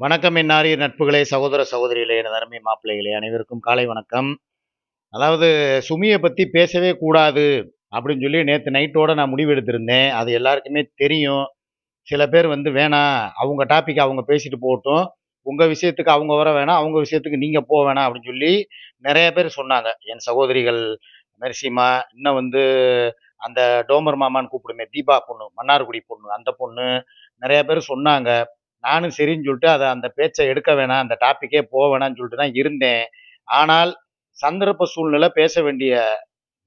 வணக்கம் என்னாரிய நட்புகளே சகோதர சகோதரிகளே எனது அருமை மாப்பிள்ளைகளே அனைவருக்கும் காலை வணக்கம். அதாவது சுமியை பற்றி பேசவே கூடாது அப்படின்னு சொல்லி நேற்று நைட்டோட நான் முடிவு எடுத்திருந்தேன். அது எல்லாருக்குமே தெரியும். சில பேர் வந்து வேணாம் அவங்க டாபிக் அவங்க பேசிட்டு போகட்டும். உங்கள் விஷயத்துக்கு அவங்க வர வேணாம் அவங்க விஷயத்துக்கு நீங்கள் போக வேணாம் அப்படின்னு சொல்லி நிறைய பேர் சொன்னாங்க. என் சகோதரிகள் மெர்சிமா இன்னும் வந்து அந்த டோமர் மாமான்னு கூப்பிடுமே தீபா பொண்ணு மன்னார்குடி பொண்ணு அந்த பொண்ணு நிறைய பேர் சொன்னாங்க. நானும் சரின்னு சொல்லிட்டு அதை அந்த பேச்சை எடுக்க வேணாம் அந்த டாப்பிக்கே போக வேணாம்னு சொல்லிட்டு தான் இருந்தேன். ஆனால் சந்தர்ப்ப சூழ்நிலை பேச வேண்டிய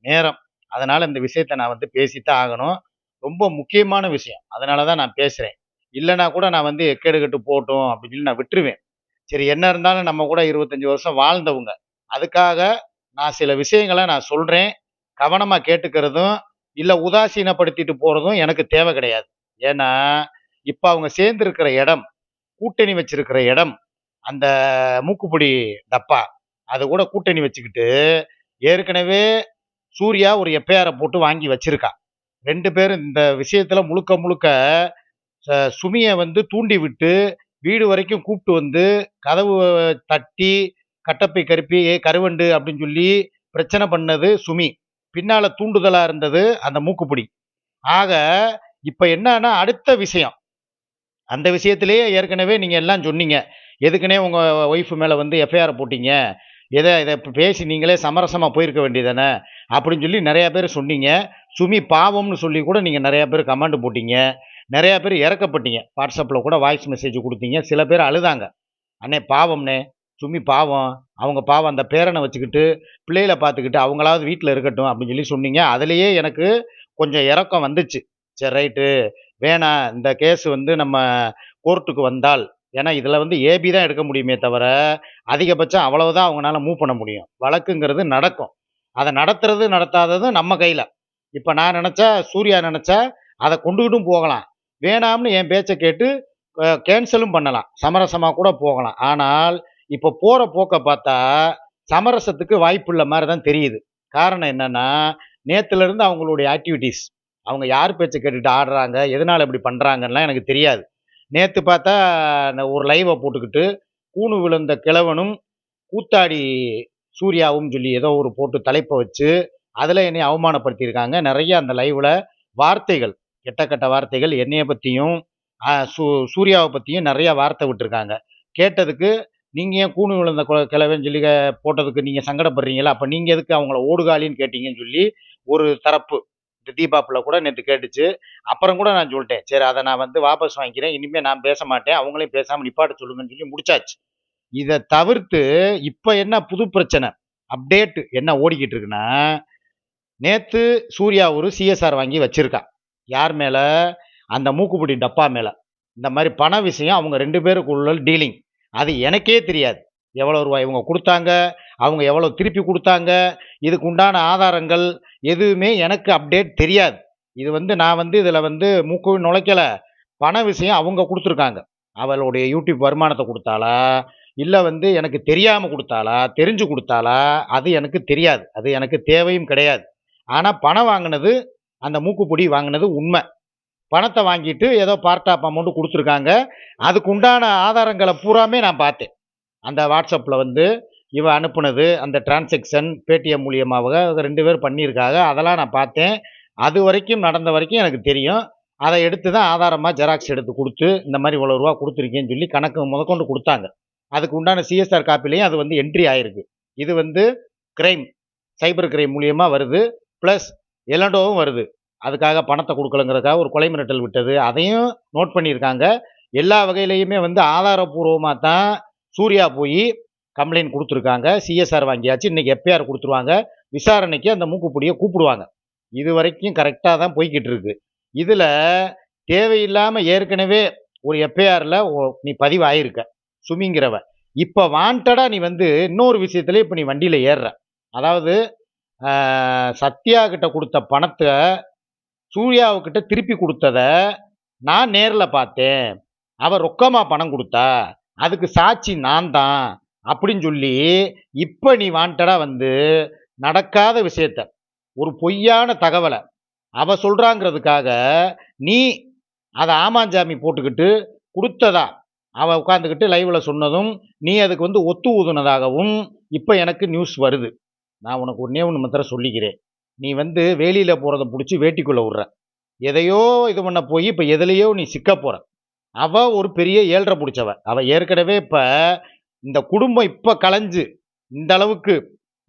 நேரம் அதனால் இந்த விஷயத்தை நான் வந்து பேசித்தான் ஆகணும். ரொம்ப முக்கியமான விஷயம் அதனால தான் நான் பேசுகிறேன் இல்லைனா கூட நான் வந்து எக்கெடுக்கட்டு போட்டோம் அப்படின்னு நான் விட்டுருவேன். சரி என்ன இருந்தாலும் நம்ம கூட இருபத்தஞ்சி வருஷம் வாழ்ந்தவங்க அதுக்காக நான் சில விஷயங்களை நான் சொல்கிறேன் கவனமாக கேட்டுக்கிறதும் இல்லை உதாசீனப்படுத்திட்டு போகிறதும் எனக்கு தேவை கிடையாது. ஏன்னா இப்போ அவங்க சேர்ந்துருக்கிற இடம் கூட்டணி வச்சிருக்கிற இடம் அந்த மூக்குப்பிடி டப்பா அது கூட கூட்டணி வச்சுக்கிட்டு ஏற்கனவே சூர்யா ஒரு எப்பயாரை போட்டு வாங்கி வச்சிருக்கா. ரெண்டு பேரும் இந்த விஷயத்துல முழுக்க முழுக்க சுமியை வந்து தூண்டி விட்டு வீடு வரைக்கும் கூப்பிட்டு வந்து கதவு தட்டி கட்டப்பை கருப்பி ஏ கருவண்டு அப்படின்னு சொல்லி பிரச்சனை பண்ணது சுமி. பின்னால் தூண்டுதலாக இருந்தது அந்த மூக்குப்பிடி. ஆக இப்போ என்னன்னா அடுத்த விஷயம். அந்த விஷயத்திலேயே ஏற்கனவே நீங்கள் எல்லாம் சொன்னீங்க. எதுக்குனே உங்கள் ஒய்ஃப் மேலே வந்து எஃப்ஐஆர் போட்டிங்க. எதை இதை பேசி நீங்களே சமரசமாக போயிருக்க வேண்டியதானே அப்படின்னு சொல்லி நிறையா பேர் சொன்னீங்க. சுமி பாவம்னு சொல்லி கூட நீங்கள் நிறையா பேர் கமெண்ட் போட்டீங்க. நிறையா பேர் இறக்கப்பட்டீங்க. வாட்ஸ்அப்பில் கூட வாய்ஸ் மெசேஜ் கொடுத்தீங்க. சில பேர் அழுதாங்க. அண்ணே பாவம்னே. சுமி பாவம். அவங்க பாவம் அந்த பேரனை வச்சுக்கிட்டு பிள்ளைகளை பார்த்துக்கிட்டு அவங்களாவது வீட்டில் இருக்கட்டும் அப்படின்னு சொல்லி சொன்னீங்க. அதுலேயே எனக்கு கொஞ்சம் இறக்கம் வந்துச்சு. சரி ரைட்டு வேணாம் இந்த கேஸ் வந்து நம்ம கோர்ட்டுக்கு வந்தால் ஏன்னா இதில் வந்து ஏபி தான் எடுக்க முடியுமே தவிர அதிகபட்சம் அவ்வளவுதான் அவங்களால மூவ் பண்ண முடியும். வழக்குங்கிறது நடக்கும். அதை நடத்துறது நடத்தாததும் நம்ம கையில். இப்போ நான் நினச்சா சூர்யா நினச்சா அதை கொண்டுகிட்டும் போகலாம். வேணாம்னு என் பேச்சை கேட்டு கேன்சலும் பண்ணலாம். சமரசமாக கூட போகலாம். ஆனால் இப்போ போகிற போக்கை பார்த்தா சமரசத்துக்கு வாய்ப்பு இல்லை மாதிரி தான் தெரியுது. காரணம் என்னென்னா நேற்றுலேருந்து அவங்களுடைய ஆக்டிவிட்டீஸ் அவங்க யார் பேச்சை கேட்டுட்டு ஆடுறாங்க எதனால் இப்படி பண்ணுறாங்கன்னா எனக்கு தெரியாது. நேற்று பார்த்தா ஒரு லைவை போட்டுக்கிட்டு கூணு விழுந்த கிழவனும் கூத்தாடி சூர்யாவும் சொல்லி ஏதோ ஒரு போட்டு தலைப்பை வச்சு அதில் என்னை அவமானப்படுத்தியிருக்காங்க. நிறைய அந்த லைவில் வார்த்தைகள் கெட்ட கெட்ட வார்த்தைகள் என்னையை பற்றியும் சூ சூர்யாவை பற்றியும் நிறையா வார்த்தை விட்டுருக்காங்க. கேட்டதுக்கு நீங்கள் ஏன் கூணு விழுந்த கிழவன் சொல்லி போட்டதுக்கு நீங்கள் சங்கடப்படுறீங்களா? அப்போ நீங்கள் எதுக்கு அவங்கள ஓடுகாலின்னு கேட்டீங்கன்னு சொல்லி ஒரு தரப்பு இந்த தீபாப்பில் கூட நேற்று கேட்டுச்சு. அப்புறம் கூட நான் சொல்லிட்டேன். சரி அதை நான் வந்து வாபஸ் வாங்கிக்கிறேன். இனிமேல் நான் பேச மாட்டேன். அவங்களையும் பேசாமல் நிப்பாட்ட சொல்லுங்கன்னு சொல்லி முடிச்சாச்சு. இதை தவிர்த்து இப்போ என்ன புது பிரச்சனை? அப்டேட் என்ன ஓடிக்கிட்டு இருக்குன்னா நேற்று சூர்யா ஒரு சிஎஸ்ஆர் வாங்கி வச்சிருக்கா. யார் மேலே? அந்த மூக்குப்பிடி டப்பா மேலே. இந்த மாதிரி பண விஷயம் அவங்க ரெண்டு பேருக்குள்ள டீலிங் அது எனக்கே தெரியாது. எவ்வளோ ரூபாய் இவங்க கொடுத்தாங்க? அவங்க எவ்வளோ திருப்பி கொடுத்தாங்க இதுக்கு உண்டான ஆதாரங்கள் எதுவுமே எனக்கு அப்டேட் தெரியாது. இது வந்து நான் வந்து இதில் வந்து மூக்கு நுழைக்கலை. பண விஷயம் அவங்க கொடுத்துருக்காங்க. அவளுடைய யூடியூப் வருமானத்தை கொடுத்தாளா? இல்லை வந்து எனக்கு தெரியாமல் கொடுத்தாளா? தெரிஞ்சு கொடுத்தாளா? அது எனக்கு தெரியாது. அது எனக்கு தேவையும் கிடையாது. ஆனால் பணம் வாங்கினது அந்த மூக்குப்பொடி வாங்கினது உண்மை. பணத்தை வாங்கிட்டு ஏதோ பார்ட் ஆஃப் அமௌண்ட்டு கொடுத்துருக்காங்க. அதுக்கு உண்டான ஆதாரங்களை பூராமே நான் பார்த்தேன். அந்த வாட்ஸ்அப்பில் வந்து இவன் அனுப்புனது அந்த டிரான்சாக்ஷன் பேடிஎம் மூலியமாக ரெண்டு பேர் பண்ணியிருக்காங்க. அதெல்லாம் நான் பார்த்தேன். அது வரைக்கும் நடந்த வரைக்கும் எனக்கு தெரியும். அதை எடுத்து தான் ஆதாரமாக ஜெராக்ஸ் எடுத்து கொடுத்து இந்த மாதிரி இவ்வளோ ரூபா கொடுத்துருக்கேன்னு சொல்லி கணக்கு முதற்கொண்டு கொடுத்தாங்க. அதுக்கு உண்டான சிஎஸ்ஆர் காப்பிலையும் அது வந்து என்ட்ரி ஆயிருக்கு. இது வந்து கிரைம் சைபர் கிரைம் மூலியமாக வருது. ப்ளஸ் எலண்டோவும் வருது. அதுக்காக பணத்தை கொடுக்கலங்கிறதுக்காக ஒரு கொலை மிரட்டல் விட்டது. அதையும் நோட் பண்ணியிருக்காங்க. எல்லா வகையிலையுமே வந்து ஆதாரபூர்வமாக தான் சூர்யா போய் கம்ப்ளைண்ட் கொடுத்துருக்காங்க சிஎஸ்ஆர் வாங்கியாச்சு இன்றைக்கி எஃப்ஐஆர் கொடுத்துருவாங்க விசாரணைக்கு அந்த மூக்குப்பொடியை கூப்பிடுவாங்க. இது வரைக்கும் கரெக்டாக தான் போய்கிட்டு இருக்கு இதில் தேவையில்லாமல் ஏற்கனவே ஒரு எஃப்ஐஆரில் நீ பதிவு ஆயிருக்க சுமிங்கிறவ. இப்போ வாண்டடாக நீ வந்து இன்னொரு விஷயத்துல இப்போ நீ வண்டியில் ஏறுற. அதாவது சத்யா கிட்ட கொடுத்த பணத்தை சூர்யாவுக்கிட்ட திருப்பி கொடுத்தத நான் நேரில் பார்த்தேன். அவள் ரொக்கமாக பணம் கொடுத்தா அதுக்கு சாட்சி நான் தான். அப்படின்னு சொல்லி இப்போ நீ வாண்டடாக வந்து நடக்காத விஷயத்த ஒரு பொய்யான தகவலை அவ சொல்கிறாங்கிறதுக்காக நீ அதை ஆமாஞ்சாமி போட்டுக்கிட்டு கொடுத்ததா? அவள் உட்காந்துக்கிட்டு லைவில் சொன்னதும் நீ அதுக்கு வந்து ஒத்து ஊதுனதாகவும் இப்போ எனக்கு நியூஸ் வருது. நான் உனக்கு ஒன்றே ஒன்று மாத்திரம் சொல்லிக்கிறேன். நீ வந்து வேலியில் போகிறத பிடிச்சி வேட்டிக்குள்ளே விட்ற. எதையோ இது பண்ண போய் இப்போ எதுலேயோ நீ சிக்க போகிற அவள் ஒரு பெரிய ஏழ்ற பிடிச்சவ. அவள் ஏற்கனவே இப்போ இந்த குடும்பம் இப்போ கலைஞ்சு இந்த அளவுக்கு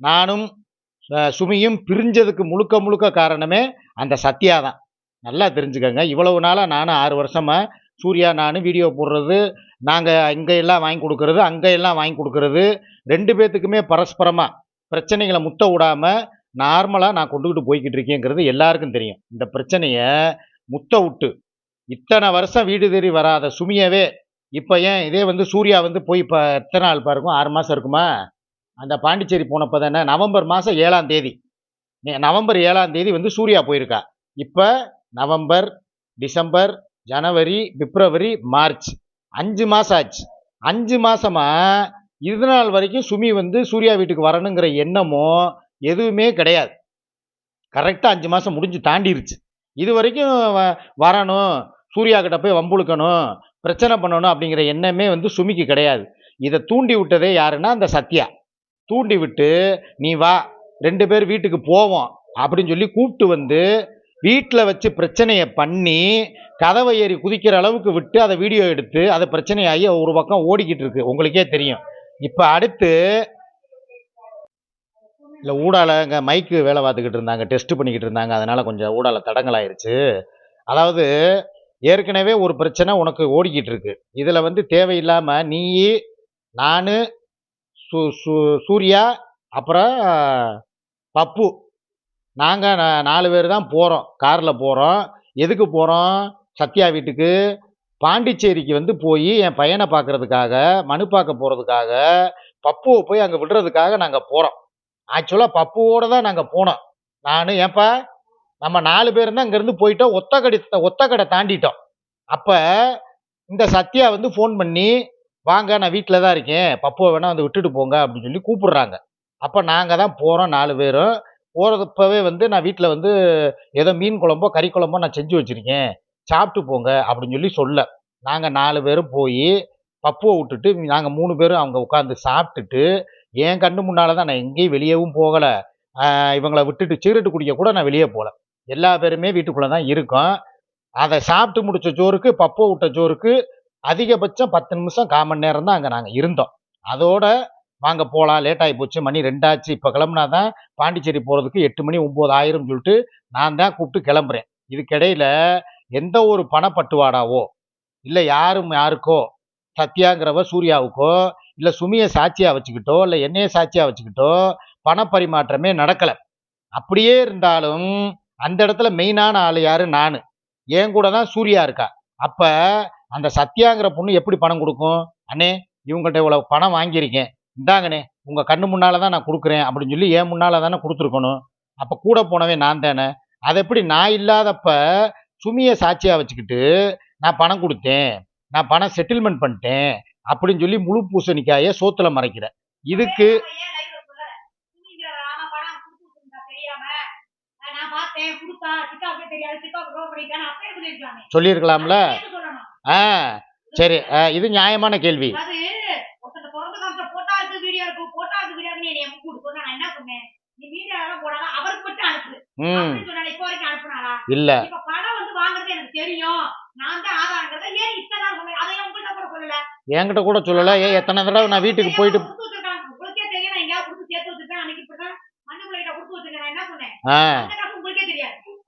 நானும் சுமியும் பிரிஞ்சதுக்கு முழுக்க முழுக்க காரணமே அந்த சத்யா தான். நல்லா தெரிஞ்சுக்கங்க. இவ்வளவு நாளாக நானும் ஆறு வருஷமாக சூர்யா நானும் வீடியோ போடுறது நாங்கள் இங்கே எல்லாம் வாங்கி கொடுக்கறது அங்கே எல்லாம் வாங்கி கொடுக்கறது ரெண்டு பேர்த்துக்குமே பரஸ்பரமாக பிரச்சனைகளை முத்த விடாமல் நார்மலாக நான் கொண்டுக்கிட்டு போய்கிட்டு இருக்கேங்கிறது எல்லாருக்கும் தெரியும். இந்த பிரச்சனையை முத்த விட்டு இத்தனை வருஷம் வீடு தேடி வராத சுமியவே இப்போ ஏன் இதே வந்து சூர்யா வந்து போய் இப்போ எத்தனை நாள் பாருக்கும் ஆறு மாதம் இருக்குமா? அந்த பாண்டிச்சேரி போனப்போ தானே நவம்பர் மாதம் ஏழாம் தேதி. நவம்பர் ஏழாம் தேதி வந்து சூர்யா போயிருக்கா. இப்போ நவம்பர் டிசம்பர் ஜனவரி பிப்ரவரி மார்ச். அஞ்சு மாதம் ஆச்சு. அஞ்சு மாதமாக இது நாள் வரைக்கும் சுமி வந்து சூர்யா வீட்டுக்கு வரணுங்கிற எண்ணமோ எதுவுமே கிடையாது. கரெக்டாக அஞ்சு மாதம் முடிஞ்சு தாண்டிருச்சு. இது வரைக்கும் வ- வரணும். சூர்யா கிட்ட போய் வம்புழுக்கணும். பிரச்சனை பண்ணணும் அப்படிங்கிற எண்ணமே வந்து சுமிக்கு கிடையாது. இதை தூண்டி விட்டதே யாருன்னா அந்த சத்யா. தூண்டி விட்டு நீ வா ரெண்டு பேர் வீட்டுக்கு போவோம் அப்படின்னு சொல்லி கூப்பிட்டு வந்து வீட்டில் வச்சு பிரச்சனையை பண்ணி கதவை ஏறி குதிக்கிற அளவுக்கு விட்டு அதை வீடியோ எடுத்து அதை பிரச்சனையாகி ஒரு பக்கம் ஓடிக்கிட்டு இருக்கு. உங்களுக்கே தெரியும். இப்போ அடுத்து இல்லை ஊடால இங்கே மைக்கு வேலை பார்த்துக்கிட்டு இருந்தாங்க டெஸ்ட் பண்ணிக்கிட்டு இருந்தாங்க. அதனால் கொஞ்சம் ஊடால தடங்கலாயிருச்சு. அதாவது ஏற்கனவே ஒரு பிரச்சனை உனக்கு ஓடிக்கிட்டு இருக்கு இதில் வந்து தேவையில்லாமல் நீ நான் சு சு சூர்யா அப்புறம் பப்பு. நாங்கள் நாலு பேர் தான் போகிறோம் காரில் போகிறோம் எதுக்கு போகிறோம் சத்யா வீட்டுக்கு. பாண்டிச்சேரிக்கு வந்து போய் என் பையனை பார்க்குறதுக்காக மனு பார்க்க போகிறதுக்காக பப்புவை போய் அங்கே விடுறதுக்காக நாங்கள் போகிறோம் ஆக்சுவலாக பப்புவோடு தான் நாங்கள் போனோம். நான் ஏன்ப்பா நம்ம நாலு பேர் தான் இங்கேருந்து போயிட்டோம். ஒத்தக்கடை ஒத்தக்கடை தாண்டிட்டோம். அப்போ இந்த சத்யா வந்து ஃபோன் பண்ணி வாங்க நான் வீட்டில் தான் இருக்கேன். பப்புவை வேணால் வந்து விட்டுட்டு போங்க அப்படின்னு சொல்லி கூப்பிடுறாங்க. அப்போ நாங்கள் தான் போகிறோம் நாலு பேரும். போகிறப்பவே வந்து நான் வீட்டில் வந்து ஏதோ மீன் குழம்போ கறி குழம்போ நான் செஞ்சு வச்சுருக்கேன். சாப்பிட்டு போங்க அப்படின்னு சொல்லி சொல்ல. நாங்கள் நாலு பேரும் போய் பப்புவை விட்டுட்டு நாங்கள் மூணு பேரும் அவங்க உட்காந்து சாப்பிட்டுட்டு என் கண்ணு முன்னால் தான் நான் எங்கேயும் வெளியேவும் போகலை. இவங்களை விட்டுட்டு சிகரெட்டு குடிக்க கூட நான் வெளியே போகல எல்லா பேருமே வீட்டுக்குள்ளே தான் இருக்கோம். அதை சாப்பிட்டு முடித்த சோறுக்கு பப்போ விட்ட சோறுக்கு அதிகபட்சம் பத்து நிமிஷம் காமன் நேரம் தான் அங்கே நாங்கள் இருந்தோம். அதோட வாங்க போகலாம் லேட் ஆகி போச்சு மணி ரெண்டாச்சு இப்போ கிளம்புனா தான் பாண்டிச்சேரி போகிறதுக்கு எட்டு மணி ஒம்பது ஆயிரம் சொல்லிட்டு நான் தான் கூப்பிட்டு கிளம்புறேன். இதுக்கிடையில் எந்த ஒரு பணப்பட்டுவாடாவோ இல்லை யாரும் யாருக்கோ சத்யாங்கிறவ சூர்யாவுக்கோ இல்லை சுமியை சாட்சியாக வச்சுக்கிட்டோ இல்லை என்னையை சாட்சியாக வச்சுக்கிட்டோ பணப்பரிமாற்றமே நடக்கலை. அப்படியே இருந்தாலும் அந்த இடத்துல மெயினான ஆள் யாரு? நான். என் கூட தான் சூர்யா இருக்கா? அப்போ அந்த சத்யாங்கிற பொண்ணு எப்படி பணம் கொடுக்கும்? அண்ணே இவங்கள்ட்ட இவ்வளோ பணம் வாங்கியிருக்கேன். இந்தாங்கண்ணே உங்கள் கண்ணு முன்னால் தான் நான் கொடுக்குறேன் அப்படின்னு சொல்லி என் முன்னால் தானே கொடுத்துருக்கணும். அப்போ கூட போனவே நான் தானே. அது எப்படி நான் இல்லாதப்ப சுமியை சாட்சியாக வச்சுக்கிட்டு நான் பணம் கொடுத்தேன் நான் பணம் செட்டில்மெண்ட் பண்ணிட்டேன் அப்படின்னு சொல்லி முழு பூசணிக்காயை சோத்துல மறைக்கிறேன். இதுக்கு ம். அப்படின்னு சொன்னால இப்போ வரைக்கும் அனுப்புனாரா இல்லை. என்கிட்ட கூட சொல்லலை. ஏன் எத்தனை தடவை நான் வீட்டுக்கு போயிட்டு ஆ.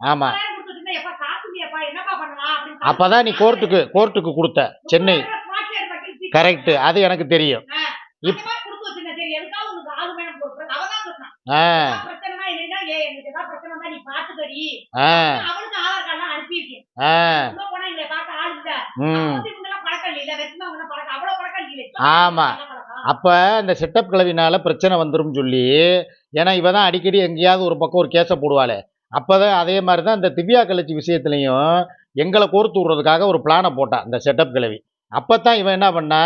அந்த காசு உங்களுக்கே தெரியாது ஆமாம் பத்தாயிரம் கொடுத்து வச்சிருந்தா எப்பா காசு இல்லையாப்பா என்னப்பா பண்ணலாம் அப்படின்னு அப்போ தான் நீ கோர்ட்டுக்கு கோர்ட்டுக்கு கொடுத்த சென்னை. கரெக்டு அது எனக்கு தெரியும். ஆமா. அப்போ இந்த செட்டப் கிளவினால பிரச்சனை வந்துரும் சொல்லி ஏன்னா இவ தான் அடிக்கடி எங்கேயாவது ஒரு பக்கம் ஒரு கேஸை போடுவாளே. அப்போ தான் அதே மாதிரி தான் இந்த திவ்யா கலச்சி விஷயத்துலையும் எங்களை கோர்த்து விட்றதுக்காக ஒரு பிளானை போட்டான் இந்த செட்டப் கிளவி. அப்போ தான் இவன் என்ன பண்ணா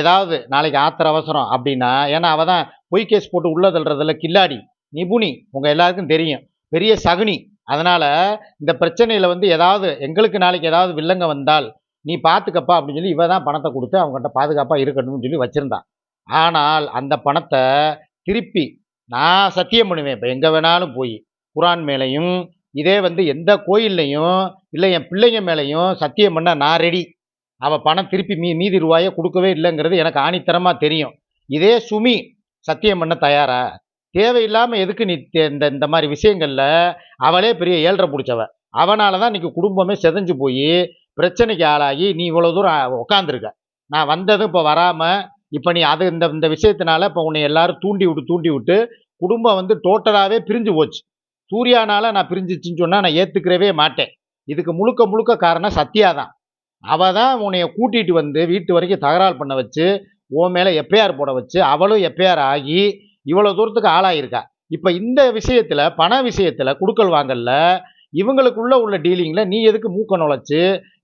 ஏதாவது நாளைக்கு ஆத்திர அவசரம் அப்படின்னா ஏன்னா அவள் தான் பொய் கேஸ் போட்டு உள்ளே தள்ளுறதில்ல கில்லாடி நிபுணி உங்கள் எல்லாருக்கும் தெரியும். பெரிய சகுனி. அதனால் இந்த பிரச்சனையில் வந்து ஏதாவது எங்களுக்கு நாளைக்கு ஏதாவது வில்லங்க வந்தால் நீ பார்த்துக்கப்பா அப்படின்னு சொல்லி இவ தான் பணத்தை கொடுத்து அவங்ககிட்ட பாதுகாப்பாக இருக்கணும்னு சொல்லி வச்சுருந்தான் ஆனால் அந்த பணத்தை திருப்பி நான் சத்தியம் பண்ணுவேன். இப்போ எங்கே வேணாலும் போய். குரான் மேலேயும் இதே வந்து எந்த கோயில்லையும் இல்லை என் பிள்ளைங்க மேலேயும் சத்தியம் பண்ண நான் ரெடி அவள் பணம் திருப்பி மீ மீதி ரூபாயை கொடுக்கவே இல்லைங்கிறது எனக்கு ஆணித்தரமாக தெரியும். இதே சுமி சத்தியம் பண்ண தயாரா? தேவையில்லாமல் எதுக்கு நீ இந்த இந்த மாதிரி விஷயங்களில் அவளே பெரிய ஏழ்ரை பிடிச்சவ. அவனால தான் இன்றைக்கி குடும்பமே செதஞ்சு போய் பிரச்சனைக்கு ஆளாகி நீ இவ்வளோ தூரம் உக்காந்துருக்க. நான் வந்ததும் இப்போ வராமல் இப்போ நீ அது இந்த இந்த விஷயத்தினால இப்போ உன்னை எல்லாரும் தூண்டி விட்டு தூண்டி விட்டு குடும்பம் வந்து டோட்டலாகவே பிரிஞ்சு போச்சு. சூர்யானால் நான் பிரிஞ்சிச்சின்னு சொன்னால் நான் ஏற்றுக்கிறவே மாட்டேன். இதுக்கு முழுக்க முழுக்க காரணம் சத்யா தான். அவள் தான் உன்னைய கூட்டிகிட்டு வந்து வீட்டு வரைக்கும் தகராறு பண்ண வச்சு உன் மேலே எஃப்ஐஆர் போட வச்சு அவளும் எஃப்ஐஆர் ஆகி இவ்வளோ தூரத்துக்கு ஆளாயிருக்கா. இப்போ இந்த விஷயத்தில் பண விஷயத்தில் குடுக்கல் வாங்கல்ல இவங்களுக்குள்ளே உள்ள டீலிங்கில் நீ எதுக்கு மூக்க நுழைச்சி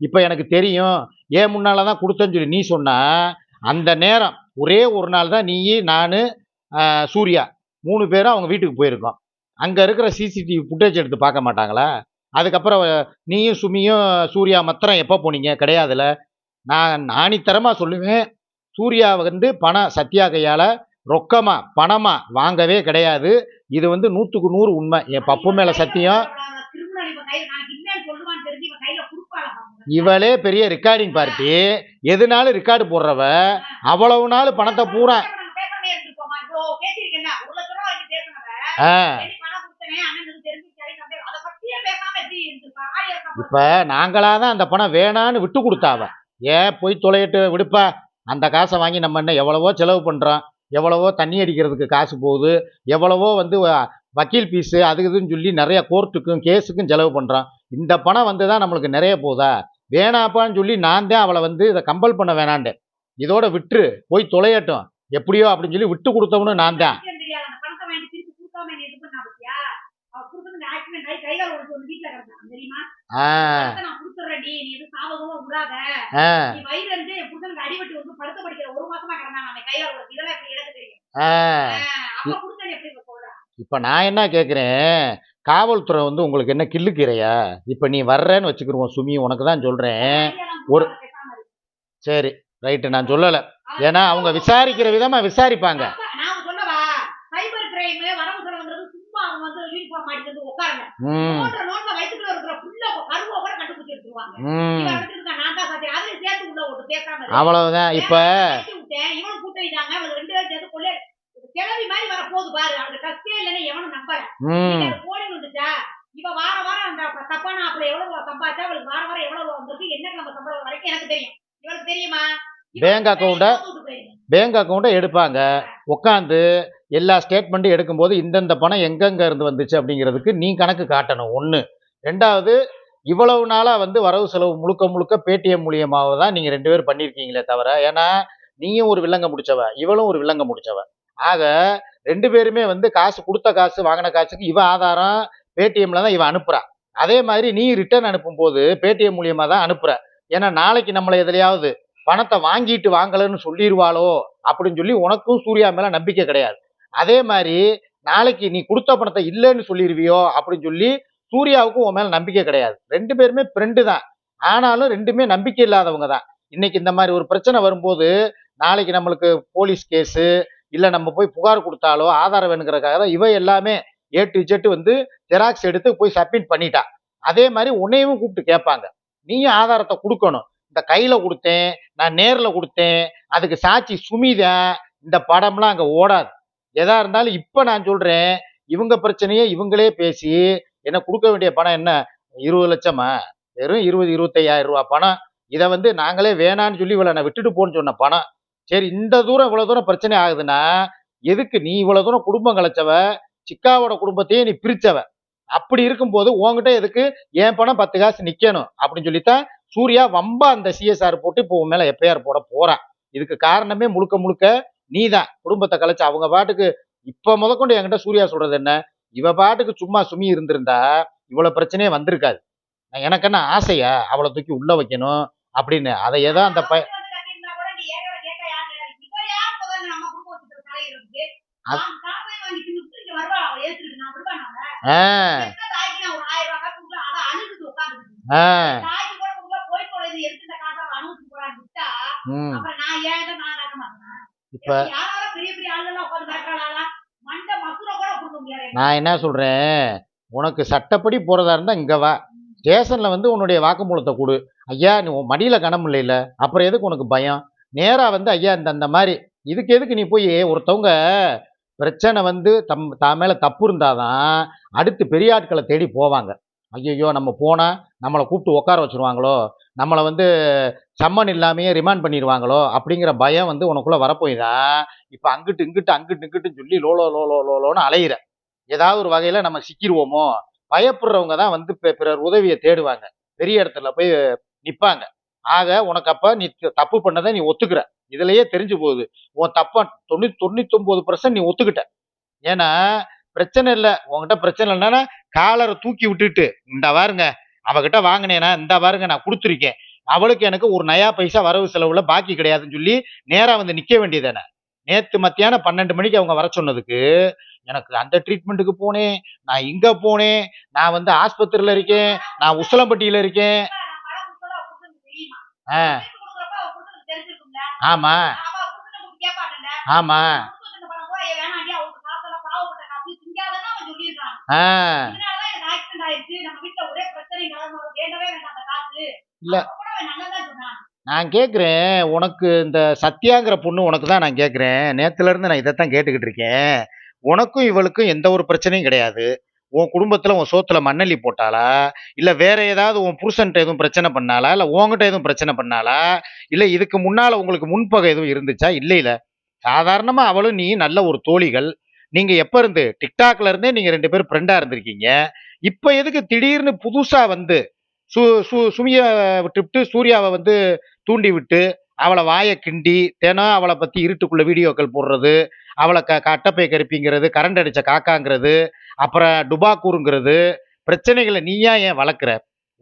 இப்போ எனக்கு தெரியும் ஏன் முன்னால் தான் கொடுத்தேன்னு சொல்லி நீ சொன்னால் அந்த நேரம் ஒரே ஒரு நாள் தான் நீ நான் சூர்யா மூணு பேரும் அவங்க வீட்டுக்கு போயிருக்கோம். அங்கே இருக்கிற சிசிடிவி ஃபுட்டேஜ் எடுத்து பார்க்க மாட்டாங்களா? அதுக்கப்புறம் நீயும் சுமியும் சூர்யா மாத்திரம் எப்போ போனீங்க? கிடையாதுல நான் நாணித்தரமாக சொல்லுவேன். சூர்யா வந்து பணம் சத்யா கையால் ரொக்கமாக பணமாக வாங்கவே கிடையாது. இது வந்து நூற்றுக்கு நூறு உண்மை. என் பப்பு மேலே சத்தியம். இவளே பெரிய ரெக்கார்டிங் பார்ட்டி எதுனாலும் ரெக்கார்டு போடுறவ. அவ்வளவு நாள் பணத்தை பூரா. ஆ, இப்போ இப்ப நாங்களாக தான் அந்த பணம் வேணான்னு விட்டு கொடுத்தாவ. ஏன் போய் தொலையிட்டு விடுப்பா? அந்த காசை வாங்கி நம்ம என்ன எவ்வளவோ செலவு பண்ணுறோம் எவ்வளவோ தண்ணி அடிக்கிறதுக்கு காசு போகுது. எவ்வளவோ வந்து வ- வக்கீல் ஃபீஸு அது இதுன்னு சொல்லி நிறைய கோர்ட்டுக்கும் கேஸுக்கும் செலவு பண்ணுறோம் இந்த பணம் வந்து தான் நம்மளுக்கு நிறைய போதா? வேணாப்பான்னு சொல்லி நான் தான் அவளை வந்து இதை கம்பல் பண்ண வேணாண்டேன் இதோட விட்டுரு போய் தொலையட்டும். எப்படியோ அப்படின்னு சொல்லி விட்டு கொடுத்தவனும் நான் தான். இப்ப நான் என்ன கேட்குறேன் காவல்துறை வந்து உங்களுக்கு என்ன கிள்ளுக்கிறையா இப்போ நீ வர்றேன்னு வச்சுக்கிருவோம் சுமி உனக்கு தான் சொல்கிறேன் ஒரு-. சரி ரைட்டு. நான் சொல்லலை. ஏன்னா அவங்க விசாரிக்கிற விதமாக விசாரிப்பாங்க. அப்ப நான் சொல்லவா? சைபர் கிரைம் வரவு செலவுங்கிறது சும்மா அவங்க வந்து யூனிஃபார்ம் மாட்டி வந்து உட்காருங்க. சேர்த்து கொள்ளை. கிளவி மாதிரி வர போகுது பாரு. அவனுக்கு கஷ்டம் இல்லைன்னு எவனும் நம்பல. ம். போலி வந்துச்சா இவ வார வாரம் அந்த தப்பான ஆப்பிள எவ்வளவு சம்பாதிச்சா அவளுக்கு வார வாரம் எவ்வளவு வந்திருக்கு என்ன நம்ம சம்பளம் வரைக்கும் எனக்கு தெரியும். இவளுக்கு தெரியுமா? Bank account அ? பேங்க் அக்கௌண்ட்டை எடுப்பாங்க. உட்காந்து எல்லா ஸ்டேட்மெண்ட்டும் எடுக்கும்போது இந்தந்த பணம் எங்கெங்க இருந்து வந்துச்சு அப்படிங்கிறதுக்கு நீ கணக்கு காட்டணும். ஒன்று ரெண்டாவது இவ்வளவு நாளாக வந்து வரவு செலவு முழுக்க முழுக்க பேடிஎம் மூலியமாக தான் நீங்கள் ரெண்டு பேரும் பண்ணியிருக்கீங்களே தவிர ஏன்னா நீயும் ஒரு வில்லங்க முடிச்சவ இவளும் ஒரு வில்லங்க முடிச்சவ. ஆக ரெண்டு பேருமே வந்து காசு கொடுத்த காசு வாங்கின காசுக்கு இவன் ஆதாரம் பேடிஎம்ல தான் இவன் அனுப்புறான் அதே மாதிரி நீ ரிட்டர்ன் அனுப்பும்போது பேடிஎம் மூலியமாக தான் அனுப்புற. ஏன்னா நாளைக்கு நம்மளை எதுலையாவது பணத்தை வாங்கிட்டு வாங்கலைன்னு சொல்லிடுவாளோ அப்படின்னு சொல்லி உனக்கும் சூர்யா மேலே நம்பிக்கை கிடையாது. அதே மாதிரி நாளைக்கு நீ கொடுத்த பணத்தை இல்லைன்னு சொல்லிடுவியோ அப்படின்னு சொல்லி சூர்யாவுக்கும் உன் மேல நம்பிக்கை கிடையாது. ரெண்டு பேருமே ஃப்ரெண்டு தான். ஆனாலும் ரெண்டுமே நம்பிக்கை இல்லாதவங்க தான். இன்னைக்கு இந்த மாதிரி ஒரு பிரச்சனை வரும்போது நாளைக்கு நம்மளுக்கு போலீஸ் கேஸு இல்லை நம்ம போய் புகார் கொடுத்தாலோ ஆதாரம் வேணுங்கிறதுக்காக தான் இவ எல்லாமே ஏ டு ஜெட் வந்து ஜெராக்ஸ் எடுத்து போய் சப்மிட் பண்ணிட்டா. அதே மாதிரி உன்னையும் கூப்பிட்டு கேட்பாங்க. நீயும் ஆதாரத்தை கொடுக்கணும். இந்த கையில் கொடுத்தேன் நான் நேரில் கொடுத்தேன் அதுக்கு சாட்சி சுமிதான் இந்த படம்லாம் அங்கே ஓடாது. எதா இருந்தாலும் இப்போ நான் சொல்கிறேன் இவங்க பிரச்சனையே இவங்களே பேசி என்ன கொடுக்க வேண்டிய பணம் என்ன? இருபது லட்சமா? வெறும் இருபது இருபத்தையாயிரம் ரூபா பணம். இதை வந்து நாங்களே வேணான்னு சொல்லி இவ்வளோ நான் விட்டுட்டு போன்னு சொன்ன பணம். சரி இந்த தூரம் இவ்வளோ தூரம் பிரச்சனை ஆகுதுன்னா எதுக்கு நீ இவ்வளோ தூரம் குடும்பம் கலைச்சவ? சிக்காவோட குடும்பத்தையே நீ பிரிச்சவ. அப்படி இருக்கும்போது உன்கிட்ட எதுக்கு? என் பணம் பத்து காசு நிற்கணும் அப்படின்னு சொல்லித்தான் சூர்யா வம்பா அந்த சிஎஸ்ஆர் போட்டு இப்போ உன் மேலே எஃப்ஐஆர் போட போறான் இதுக்கு காரணமே முழுக்க முழுக்க நீ தான் குடும்பத்தை கலைச்சு அவங்க பாட்டுக்கு இப்போ முதற்கொண்டு என்கிட்ட சூர்யா சொல்றது என்ன? இவ பாட்டுக்கு சும்மா சுமி இருந்திருந்தா இவ்வளவு பிரச்சனையே வந்திருக்காது. எனக்கு என்ன ஆசையா? அவளை தூக்கி உள்ள வைக்கணும் அப்படின்னு. அதை ஏதோ அந்த ப வந்து நான் என்ன சொல்கிறேன் உனக்கு சட்டப்படி போகிறதா இருந்தால் இங்கே வா. ஸ்டேஷனில் வந்து உன்னுடைய வாக்குமூலத்தை கொடு. ஐயா நீ உன் மடியில் கணம் இல்லைல்ல. அப்புறம் எதுக்கு உனக்கு பயம்? நேராக வந்து ஐயா இந்த அந்த மாதிரி. இதுக்கு எதுக்கு நீ போய் ஒருத்தவங்க பிரச்சனை வந்து தம் தான் மேலே தப்பு இருந்தாதான் அடுத்து பெரிய ஆட்களை தேடி போவாங்க. ஐயையோ நம்ம போனால் நம்மளை கூப்பிட்டு உட்கார வச்சுருவாங்களோ? நம்மளை வந்து சம்மன் இல்லாமையே ரிமாண்ட் பண்ணிடுவாங்களோ? அப்படிங்கிற பயம் வந்து உனக்குள்ளே வரப்போய் தான் இப்போ அங்கிட்டு இங்கிட்டு அங்கிட்டு இங்கிட்டு சொல்லி லோலோ லோலோ லோலோன்னு அலையிற. ஏதாவது ஒரு வகையில நம்ம சிக்கிடுவோமோ பயப்படுறவங்க தான் வந்து பிறர் உதவியை தேடுவாங்க. பெரிய இடத்துல போய் நிற்பாங்க ஆக உனக்கு அப்ப நீ தப்பு பண்ணதை நீ ஒத்துக்கிற. இதுலயே தெரிஞ்சு போகுது. உன் தப்ப தொண்ணூத்தி தொண்ணூத்தி நீ ஒத்துக்கிட்ட. ஏன்னா பிரச்சனை இல்லை. உன்கிட்ட பிரச்சனை இல்லைன்னா காலரை தூக்கி விட்டுட்டு இந்த பாருங்க அவகிட்ட வாங்கினேனா இந்த பாருங்க நான் கொடுத்துருக்கேன். அவளுக்கு எனக்கு ஒரு நயா பைசா வரவு செலவுல பாக்கி கிடையாதுன்னு சொல்லி நேரா வந்து நிக்க வேண்டியதானே நேத்து மத்தியானம் பன்னெண்டு மணிக்கு அவங்க வர சொன்னதுக்கு எனக்கு அந்த ட்ரீட்மெண்ட்டுக்கு போனேன் நான் இங்கே போனேன் நான் வந்து ஆஸ்பத்திரியில் இருக்கேன் நான் உசலம்பட்டியில் இருக்கேன். ஆ. ஆமாம் ஆமாம் ஆ. இல்லை. நான் கேட்குறேன் உனக்கு இந்த சத்யாங்கிற பொண்ணு உனக்கு தான் நான் கேட்குறேன் நேற்றுலேருந்து நான் இதைத்தான் கேட்டுக்கிட்டு இருக்கேன். உனக்கும் இவளுக்கும் எந்த ஒரு பிரச்சனையும் கிடையாது. உன் குடும்பத்தில் உன் சோத்துல மண்ணள்ளி போட்டாளா? இல்லை வேற ஏதாவது உன் புருஷன்ட்ட எதுவும் பிரச்சனை பண்ணாளா? இல்லை உங்ககிட்ட எதுவும் பிரச்சனை பண்ணாளா? இல்லை இதுக்கு முன்னால் உங்களுக்கு முன்பகை எதுவும் இருந்துச்சா? இல்லை இல்லை. சாதாரணமாக அவளும் நீ நல்ல ஒரு தோழிகள். நீங்கள் எப்போ இருந்து? டிக்டாக்ல இருந்தே நீங்கள் ரெண்டு பேரும் ஃப்ரெண்டாக இருந்திருக்கீங்க. இப்போ எதுக்கு திடீர்னு புதுசாக வந்து சு சு சுமிய விட்டு சூர்யாவை வந்து தூண்டி விட்டு அவளை வாயை கிண்டி தினம் அவளை பற்றி இருட்டுக்குள்ளே வீடியோக்கள் போடுறது அவளை க கட்டப்பை கருப்பிங்கிறது கரண்ட் அடித்த காக்காங்கிறது அப்புறம் டுபாக்கூருங்கிறது பிரச்சனைகளை நீயா ஏன் வளர்க்குற?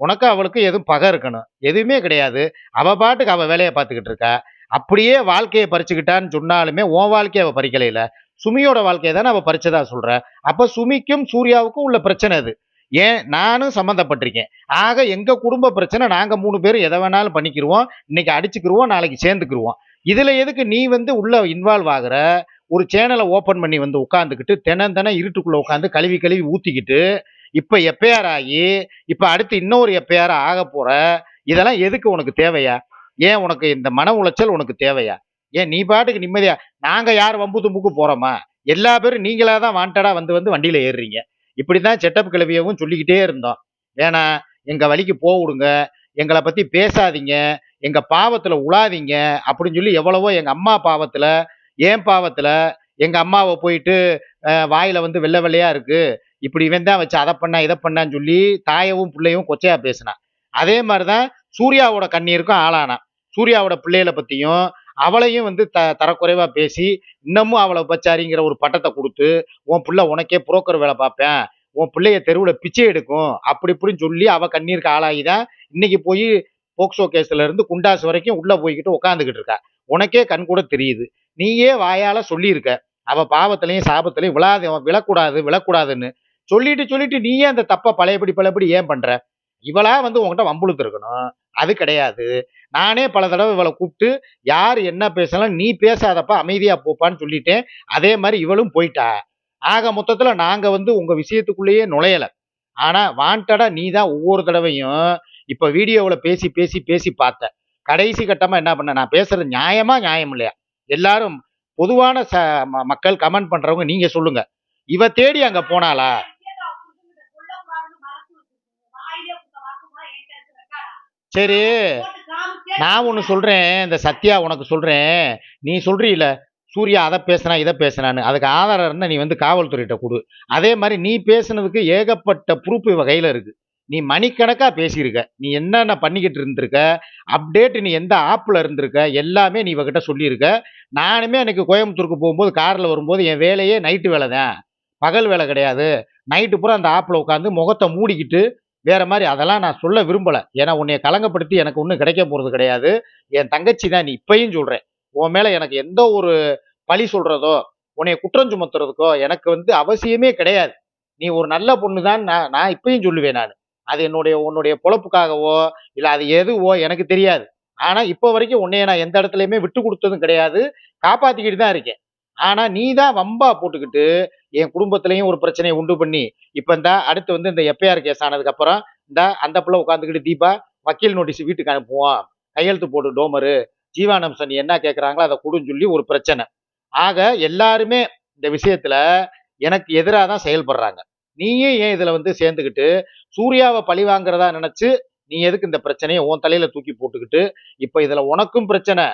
உனக்கு அவளுக்கு எதுவும் பகை இருக்கணும். எதுவுமே கிடையாது. அவள் பாட்டுக்கு அவள் வேலையை பார்த்துக்கிட்டு இருக்கா. அப்படியே வாழ்க்கையை பறிச்சுக்கிட்டான்னு சொன்னாலுமே உன் வாழ்க்கையை அவள் பறிக்கலையில. சுமியோட வாழ்க்கையை தானே அவள் பறிச்சதா சொல்கிற அப்போ சுமிக்கும் சூர்யாவுக்கும் உள்ள பிரச்சனை அது. ஏன்? நானும் சம்மந்தப்பட்டிருக்கேன் ஆக எங்கள் குடும்ப பிரச்சனை நாங்கள் மூணு பேரும் எதை வேணாலும் பண்ணிக்கிருவோம். இன்னைக்கு அடிச்சுக்கிருவோம் நாளைக்கு சேர்ந்துக்கிருவோம். இதில் எதுக்கு நீ வந்து உள்ளே இன்வால்வ் ஆகுற? ஒரு சேனலை ஓப்பன் பண்ணி வந்து உட்காந்துக்கிட்டு தினம் தினம் உட்காந்து கழுவி கழுவி ஊற்றிக்கிட்டு இப்போ எப்பயார் ஆகி இப்போ அடுத்து இன்னொரு எஃப்ஐஆர் ஆக போகிற இதெல்லாம் எதுக்கு உனக்கு தேவையா? ஏன் உனக்கு இந்த மன உளைச்சல் உனக்கு தேவையா? ஏன் நீ பாட்டுக்கு நிம்மதியா? நாங்கள் யார் வம்பு தும்புக்கு போகிறோமா எல்லா பேரும் நீங்களாக தான் வாண்டடாக வந்து வந்து வண்டியில் ஏறுறீங்க. இப்படிதான் செட்டப் கிளவியவும் சொல்லிக்கிட்டே இருந்தோம் ஏன்னா எங்க வழிக்கு போக விடுங்க எங்களை பத்தி பேசாதீங்க எங்க பாவத்துல உழாதீங்க அப்படின்னு சொல்லி எவ்வளவோ எங்க அம்மா பாவத்துல ஏன் பாவத்துல எங்க அம்மாவை போயிட்டு வாயில் வாயில வந்து வெள்ளை வெள்ளையா இருக்கு. இப்படி இவன் தான் வச்சு அதை பண்ணா இதை பண்ணான்னு சொல்லி தாயவும் பிள்ளையும் கொச்சையா பேசினான். அதே மாதிரிதான் சூர்யாவோட கண்ணீருக்கும் ஆளானான். சூர்யாவோட பிள்ளைகளை பத்தியும் அவளையும் வந்து த தரக்குறைவாக பேசி இன்னமும் அவளை உபச்சாரிங்கிற ஒரு பட்டத்தை கொடுத்து உன் பிள்ளை உனக்கே புரோக்கர் வேலை பார்ப்பேன். உன் பிள்ளைய தெருவில் பிச்சை எடுக்கும். அப்படி இப்படின்னு சொல்லி அவள் கண்ணீருக்கு ஆளாகி தான் இன்னைக்கு போய் போக்சோ கேஸ்ல இருந்து குண்டாஸ் வரைக்கும் உள்ளே போய்கிட்டு உட்காந்துக்கிட்டு இருக்கா. உனக்கே கண் கூட தெரியுது. நீயே வாயால் சொல்லியிருக்க. அவள் பாவத்திலையும் சாபத்திலையும் விழாது விழக்கூடாது விழக்கூடாதுன்னு. சொல்லிட்டு சொல்லிட்டு நீயே அந்த தப்பை பழையபடி பழையபடி ஏன் பண்ணுற இவளா வந்து உன்கிட்ட வம்புழுத்து இருக்கணும் அது கிடையாது. நானே பல தடவை இவளை கூப்பிட்டு யார் என்ன பேசலாம் நீ பேசாதப்ப அமைதியா போப்பான்னு சொல்லிட்டேன். அதே மாதிரி இவளும் போயிட்டா. ஆக மொத்தத்துல நாங்க வந்து உங்க விஷயத்துக்குள்ளேயே நுழையலை. ஆனா வாண்டடா நீ தான் ஒவ்வொரு தடவையும் இப்ப வீடியோவில் பேசி பேசி பேசி பார்த்த. கடைசி கட்டமா என்ன பண்ண நான் பேசுறது நியாயமா நியாயம் இல்லையா? எல்லாரும் பொதுவான ச ம- மக்கள் கமெண்ட் பண்றவங்க நீங்க சொல்லுங்க. இவ தேடி அங்க போனாளா விஷயத்தை அவ புருஷன்கிட்ட சொல்லக்கூடாதுன்னு மறைச்சு வச்சிருக்கு. வாயிலே கொடுத்த வாக்கு கூட என்கிட்ட இருக்கு record ஆ. சரி நான் ஒன்று சொல்கிறேன் இந்த சத்யா உனக்கு சொல்கிறேன் நீ சொல்கிறீல சூர்யா அதை பேசுனா இதை பேசுனான்னு. அதுக்கு ஆதாரம் இருந்தால் நீ வந்து காவல்துறையிட்ட கொடு. அதே மாதிரி நீ பேசுனதுக்கு ஏகப்பட்ட ப்ரூஃப் இவ கையில் இருக்குது நீ மணிக்கணக்காக பேசியிருக்க. நீ என்னென்ன பண்ணிக்கிட்டு இருந்திருக்க அப்டேட் நீ எந்த ஆப்பில் இருந்திருக்க எல்லாமே நீ இவகிட்ட சொல்லியிருக்க. நானுமே எனக்கு கோயம்புத்தூருக்கு போகும்போது காரில் வரும்போது என் வேலையே நைட்டு வேலை தான் பகல் வேலை கிடையாது. நைட்டு பூரா அந்த ஆப்பில் உட்காந்து முகத்தை மூடிக்கிட்டு வேற மாதிரி அதெல்லாம் நான் சொல்ல விரும்பலை. ஏன்னா உன்னை கலங்கப்படுத்தி எனக்கு ஒன்றும் கிடைக்க போகிறது கிடையாது. என் தங்கச்சி தான் நீ இப்பையும் சொல்கிறேன் உன் மேலே எனக்கு எந்த ஒரு பழி சொல்கிறதோ உன்னைய குற்றம் சுமத்துறதுக்கோ எனக்கு வந்து அவசியமே கிடையாது. நீ ஒரு நல்ல பொண்ணு தான் நான் நான் இப்பயும் சொல்லுவேன் நான். அது என்னுடைய உன்னுடைய பொழப்புக்காகவோ இல்லை அது எதுவோ எனக்கு தெரியாது. ஆனால் இப்போ வரைக்கும் உன்னைய நான் எந்த இடத்துலையுமே விட்டு கொடுத்ததும் கிடையாது. காப்பாற்றிக்கிட்டு தான் இருக்கேன். ஆனா நீ தான் வம்பா போட்டுக்கிட்டு என் குடும்பத்திலையும் ஒரு பிரச்சனையை உண்டு பண்ணி இப்ப இந்த அடுத்து வந்து இந்த எஃப்ஐஆர் கேஸ் ஆனதுக்கு அப்புறம் இந்த அந்த பிள்ளை உட்காந்துக்கிட்டு தீபா வக்கீல் நோட்டீஸ் வீட்டுக்கு அனுப்புவோம். கையெழுத்து போட்டு டோமரு. ஜீவானம்சன் என்ன கேட்குறாங்களோ அதை கொடுன்னு சொல்லி ஒரு பிரச்சனை. ஆக எல்லாருமே இந்த விஷயத்துல எனக்கு எதிராக தான் செயல்படுறாங்க. நீயும் ஏன் இதுல வந்து சேர்ந்துக்கிட்டு சூர்யாவை பழி வாங்குறதா நினைச்சு நீ எதுக்கு இந்த பிரச்சனையை உன் தலையில தூக்கி போட்டுக்கிட்டு இப்ப இதுல உனக்கும் பிரச்சனை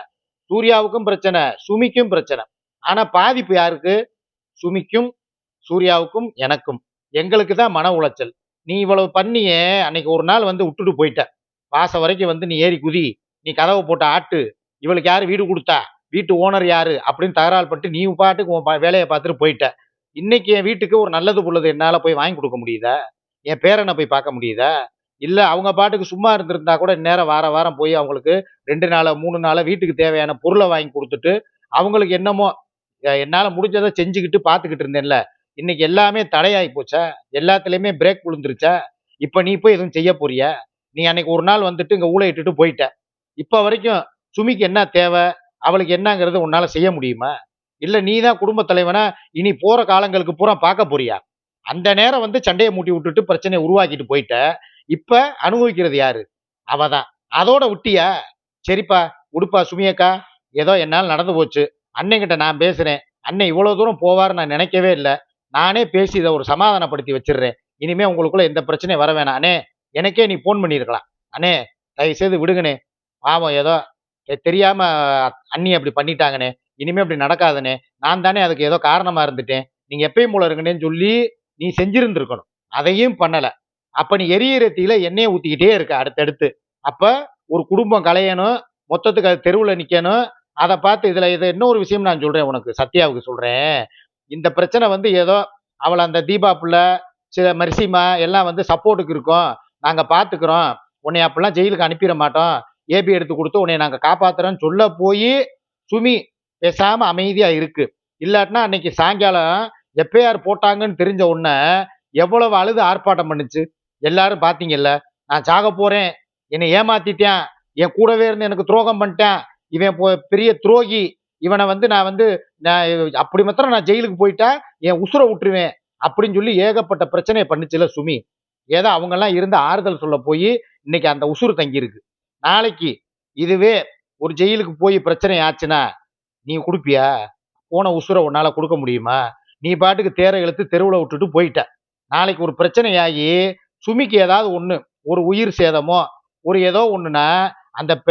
சூர்யாவுக்கும் பிரச்சனை சுமிக்கும் பிரச்சனை. ஆனா பாதிப்பு யாருக்கு? சுமிக்கும் சூர்யாவுக்கும் எனக்கும். எங்களுக்கு தான் மன உளைச்சல். நீ இவ்வளவு பண்ணியே அன்னைக்கு ஒரு நாள் வந்து விட்டுட்டு போயிட்ட. வாசம் வரைக்கும் வந்து நீ ஏறி குதி நீ கதவை போட்டு ஆட்டு இவளுக்கு யாரு வீடு கொடுத்தா? வீட்டு ஓனர் யாரு? அப்படின்னு தகராறு பட்டு நீ பாட்டுக்கு உன் பா- வேலையை பார்த்துட்டு போயிட்ட. இன்னைக்கு என் வீட்டுக்கு ஒரு நல்லது உள்ளது என்னால் போய் வாங்கி கொடுக்க முடியுதா? என் பேரனை போய் பார்க்க முடியுதா? இல்லை அவங்க பாட்டுக்கு சும்மா இருந்திருந்தா கூட நேரம் வார வாரம் போய் அவங்களுக்கு ரெண்டு நாளை மூணு நாளை வீட்டுக்கு தேவையான பொருளை வாங்கி கொடுத்துட்டு அவங்களுக்கு என்னமோ என்னால் முடிஞ்சதை செஞ்சுக்கிட்டு பார்த்துக்கிட்டு இருந்தேன்ல. இன்னைக்கு எல்லாமே தடையாகி போச்சா. எல்லாத்துலேயுமே பிரேக் விழுந்துருச்சா. இப்போ நீ போய் எதுவும் செய்ய போறிய? நீ அன்னைக்கு ஒரு நாள் வந்துட்டு இங்கே ஊழ இட்டுட்டு போயிட்ட. இப்போ வரைக்கும் சுமிக்கு என்ன தேவை? அவளுக்கு என்னங்கிறது உன்னால் செய்ய முடியுமா? இல்லை நீ தான் குடும்ப தலைவனா இனி போகிற காலங்களுக்கு பூரா பார்க்க போறியா? அந்த நேரம் வந்து சண்டையை மூட்டி விட்டுட்டு பிரச்சனையை உருவாக்கிட்டு போயிட்ட. இப்போ அனுபவிக்கிறது யாரு? அவதான் அதோட விட்டியா? சரிப்பா உடுப்பா சுமியக்கா ஏதோ என்னால் நடந்து போச்சு. அண்ணன்கிட்ட நான் பேசுகிறேன் அண்ணன் இவ்வளோ தூரம் போவார் நான் நினைக்கவே இல்லை. நானே பேசி இதை ஒரு சமாதானப்படுத்தி வச்சிடுறேன். இனிமே உங்களுக்குள்ள எந்த பிரச்சனையும் வர வேணாம். அண்ணே எனக்கே நீ ஃபோன் பண்ணியிருக்கலாம். அண்ணே தயவு செய்து விடுங்கண்ணே. பாவம் ஏதோ தெரியாமல் தெரியாம அண்ணி அப்படி பண்ணிட்டாங்கண்ணே. இனிமே அப்படி நடக்காதுண்ணே. நான் தானே அதுக்கு ஏதோ காரணமா இருந்துட்டேன். நீங்க எப்பயும் போல இருங்கண்ணேன்னு சொல்லி நீ செஞ்சிருந்திருக்கணும். அதையும் பண்ணல. அப்ப நீ எரியற தீயில எண்ணெயை ஊத்திக்கிட்டே இருக்க அடுத்தடுத்து. அப்ப ஒரு குடும்பம் கலையணும். மொத்தத்துக்கு அது தெருவில் நிற்கணும் அதை பார்த்து இதில் இது இன்னொரு விஷயம் நான் சொல்கிறேன் உனக்கு சத்யாவுக்கு சொல்கிறேன் இந்த பிரச்சனை வந்து ஏதோ அவளை அந்த தீபா பிள்ளை சில மரிசிமா எல்லாம் வந்து சப்போர்ட்டுக்கு இருக்கோம். நாங்கள் பார்த்துக்குறோம் உன்னை அப்படிலாம் ஜெயிலுக்கு அனுப்பிட மாட்டோம். ஏபி எடுத்து கொடுத்து உன்னை நாங்கள் காப்பாற்றுறோன்னு சொல்ல போய் சுமி பேசாமல் அமைதியாக இருக்குது இல்லாட்டினா அன்னைக்கு சாயங்காலம் எப்பயார் போட்டாங்கன்னு தெரிஞ்ச உடனே எவ்வளவு அழுது ஆர்ப்பாட்டம் பண்ணுச்சு? எல்லாரும் பார்த்தீங்கல்ல நான் சாக போகிறேன் என்னை ஏமாத்திட்டேன். என் கூடவே இருந்து எனக்கு துரோகம் பண்ணிட்டேன். இவன் பொ- பெரிய துரோகி. இவனை வந்து நான் வந்து நான் அப்படி மாத்திரம் நான் ஜெயிலுக்கு போயிட்டா என் உசுரை விட்டுருவேன் அப்படின்னு சொல்லி ஏகப்பட்ட பிரச்சனையை பண்ணுச்சுல சுமி. ஏதோ அவங்கெல்லாம் இருந்து ஆறுதல் சொல்ல போய் இன்னைக்கு அந்த உசுறு தங்கியிருக்கு. நாளைக்கு இதுவே ஒரு ஜெயிலுக்கு போய் பிரச்சனை ஆச்சுன்னா நீ கொடுப்பியா? போன உசுரை உன்னால் கொடுக்க முடியுமா? நீ பாட்டுக்கு தேரை இழுத்து தெருவில் விட்டுட்டு போயிட்ட. நாளைக்கு ஒரு பிரச்சனையாகி சுமிக்கு ஏதாவது ஒன்று ஒரு உயிர் சேதமோ ஒரு ஏதோ ஒன்றுனா அந்த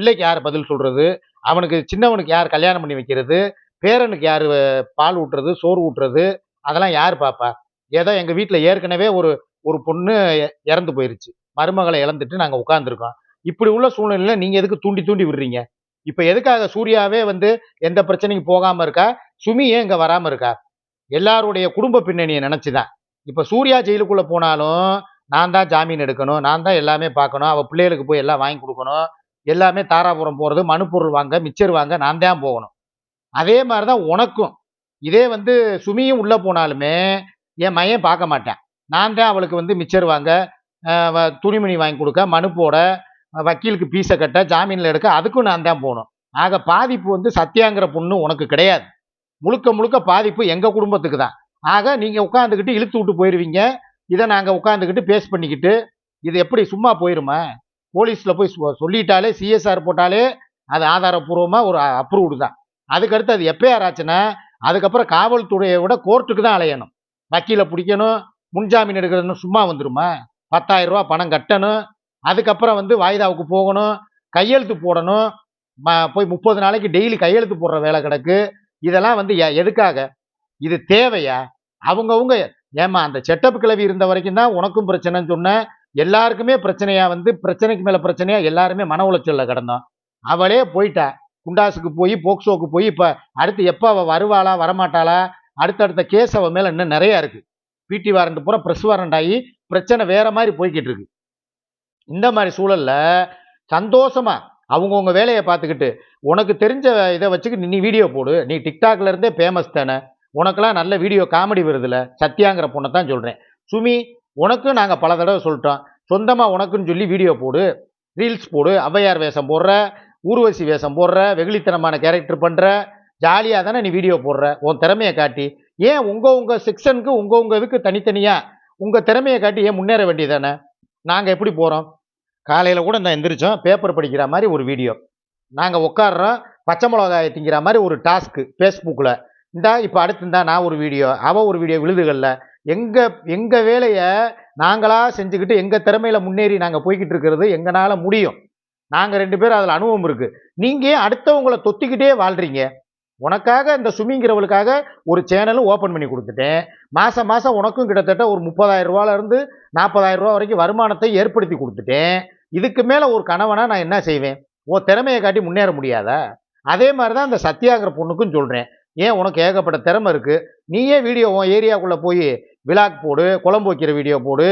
பிள்ளைக்கு யார் பதில் சொல்கிறது அவனுக்கு சின்னவனுக்கு யார் கல்யாணம் பண்ணி வைக்கிறது? பேரனுக்கு யார் பால் ஊட்டுறது சோறு ஊட்டுறது? அதெல்லாம் யார் பாப்பா? ஏதோ எங்கள் வீட்டில் ஏற்கனவே ஒரு ஒரு பொண்ணு இறந்து போயிருச்சு. மருமகளை இழந்துட்டு நாங்கள் உட்காந்துருக்கோம் இப்படி உள்ள சூழ்நிலையில் நீங்கள் எதுக்கு தூண்டி தூண்டி விடுறீங்க? இப்போ எதுக்காக சூர்யாவே வந்து எந்த பிரச்சனைக்கு போகாமல் இருக்கா? சுமி ஏன் இங்கே வராமல் இருக்கா? எல்லாருடைய குடும்ப பின்னணியை நினச்சிதான். இப்போ சூர்யா ஜெயிலுக்குள்ளே போனாலும் நான் தான் ஜாமீன் எடுக்கணும் நான் தான் எல்லாமே பார்க்கணும் அவள் பிள்ளைகளுக்கு போய் எல்லாம் வாங்கி கொடுக்கணும் எல்லாமே தாராபுரம் போகிறது மனுப்பொருள் வாங்க மிச்சர் வாங்க நான் தான் போகணும். அதே மாதிரி தான் உனக்கும். இதே வந்து சுமியும் உள்ளே போனாலுமே என் மையன் பார்க்க மாட்டேன். நான் தான் அவளுக்கு வந்து மிச்சர் வாங்க வ- துணிமணி வாங்கி கொடுக்க மனு போட வக்கீலுக்கு பீஸை கட்ட ஜாமீனில் எடுக்க அதுக்கும் நான் தான் போகணும். ஆக பாதிப்பு வந்து சத்யாங்கிற பொண்ணு உனக்கு கிடையாது. முழுக்க முழுக்க பாதிப்பு எங்கள் குடும்பத்துக்கு தான். ஆக நீங்கள் உட்காந்துக்கிட்டு இழுத்து விட்டு போயிடுவீங்க இதை நாங்கள் உட்காந்துக்கிட்டு பேஸ் பண்ணிக்கிட்டு இது எப்படி சும்மா போயிருமா? போலீஸில் போய் சொல்லிட்டாலே சிஎஸ்ஆர் போட்டாலே அது ஆதாரப்பூர்வமாக ஒரு அப்ரூவ்டு தான். அதுக்கடுத்து அது எப்பயார் ஆச்சுன்னா அதுக்கப்புறம் காவல்துறையை விட கோர்ட்டுக்கு தான் அலையணும். வக்கீலை பிடிக்கணும் முன்ஜாமீன் எடுக்கிறதுன்னு சும்மா வந்துருமா? பத்தாயிரம் ரூபா பணம் கட்டணும் அதுக்கப்புறம் வந்து வாய்தாவுக்கு போகணும் கையெழுத்து போடணும் ம- போய் முப்பது நாளைக்கு டெய்லி கையெழுத்து போடுற வேலை கிடக்கு. இதெல்லாம் வந்து எ- எதுக்காக? இது தேவையா? அவங்கவுங்க ஏமா அந்த செட்டப் கிளவி இருந்த வரைக்கும் தான் உனக்கும் பிரச்சனைன்னு சொன்ன எல்லாருக்குமே பிரச்சனையா வந்து பிரச்சனைக்கு மேல பிரச்சனையா எல்லாருமே மன உளைச்சல்ல கிடந்தோம் அவளே போயிட்டா. குண்டாசுக்கு போய் போக்சோக்கு போய் இப்ப அடுத்து எப்ப அவ வருவாளா வரமாட்டாளா அடுத்தடுத்த கேஸ் அவ மேல இன்னும் நிறைய இருக்கு. பிடி வாரண்ட் பூரா ப்ரெஸ் வாரண்ட் ஆகி பிரச்சனை வேற மாதிரி போய்கிட்டு இருக்கு. இந்த மாதிரி சூழல்ல சந்தோஷமா அவங்கவுங்க வேலையை பார்த்துக்கிட்டு உனக்கு தெரிஞ்ச இதை வச்சுக்கிட்டு நீ வீடியோ போடு. நீ டிக்டாக்ல இருந்தே ஃபேமஸ் தானே. உனக்கெல்லாம் நல்ல வீடியோ காமெடி வருதுல. சத்யாங்கிற பொண்ணை தான் சொல்றேன். சுமி உனக்கும் நாங்கள் பல தடவை சொல்லிட்டோம். சொந்தமாக உனக்குன்னு சொல்லி வீடியோ போடு. ரீல்ஸ் போடு. ஔவையார் வேஷம் போடுற ஊர்வசி வேஷம் போடுற வெகுளித்தனமான கேரக்டர் பண்ணுற ஜாலியாக தானே நீ வீடியோ போடுற. உன் திறமையை காட்டி. ஏன் உங்கள் உங்கள் செக்ஷனுக்கு உங்கள் உங்கள் இதுக்கு தனித்தனியாக உங்கள் திறமையை காட்டி ஏன் முன்னேற வேண்டியதானே நாங்கள் எப்படி போகிறோம் காலையில் கூட நான் எந்திரிச்சோம். பேப்பர் படிக்கிற மாதிரி ஒரு வீடியோ நாங்கள் உட்காடுறோம் பச்சை மிளகாய் திங்கிற மாதிரி ஒரு டாஸ்க்கு ஃபேஸ்புக்கில் இந்தா இப்போ அடுத்து இருந்தால் நான் ஒரு வீடியோ அவள் ஒரு வீடியோ விழுதுகளில். எங்கள் எங்கள் வேலையை நாங்களாக செஞ்சுக்கிட்டு எங்கள் திறமையில் முன்னேறி நாங்கள் போய்கிட்டு இருக்கிறது எங்களால் முடியும். நாங்கள் ரெண்டு பேரும் அதில் அனுபவம் இருக்குது நீங்கள் அடுத்தவங்களை தொத்திக்கிட்டே வாழ்கிறீங்க உனக்காக இந்த சுமிங்கிறவளுக்காக ஒரு சேனலும் ஓப்பன் பண்ணி கொடுத்துட்டேன். மாதம் மாதம் உனக்கும் கிட்டத்தட்ட ஒரு முப்பதாயிரம் ரூபாலேருந்து நாற்பதாயிரம் ரூபா வரைக்கும் வருமானத்தை ஏற்படுத்தி கொடுத்துட்டேன். இதுக்கு மேலே ஒரு கணவனாக நான் என்ன செய்வேன்? ஓ திறமையை காட்டி முன்னேற முடியாதா? அதே மாதிரி தான் இந்த சத்யாகிற பொண்ணுக்கும் சொல்கிறேன் ஏன் உனக்கு ஏகப்பட்ட திறமை இருக்குது நீயே வீடியோ உன் ஏரியாக்குள்ளே போய் விளாக் போடு குழம்பு வைக்கிற வீடியோ போடு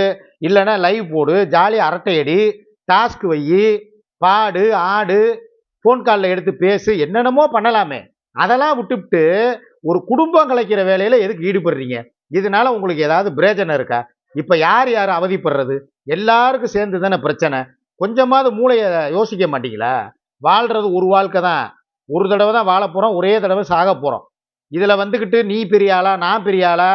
இல்லைன்னா லைவ் போடு ஜாலியாக அரட்டையடி டாஸ்க் வை பாடு ஆடு ஃபோன் காலில் எடுத்து பேசு என்னென்னமோ பண்ணலாமே. அதெல்லாம் விட்டுவிட்டு ஒரு குடும்பம் கலைக்கிற வேலையில் எதுக்கு ஈடுபடுறீங்க? இதனால உங்களுக்கு ஏதாவது பிரயோஜனம் இருக்கா? இப்போ யார் யார் அவதிப்படுறது? எல்லாருக்கும் சேர்ந்து தானே பிரச்சனை. கொஞ்சமாவது மூளையை யோசிக்க மாட்டீங்களா? வாழ்கிறது ஒரு வாழ்க்கை தான். ஒரு தடவை தான் வாழ போகிறோம் ஒரே தடவை சாக போகிறோம் இதில் வந்துக்கிட்டு நீ பெரிய ஆளா நான் பெரிய ஆளா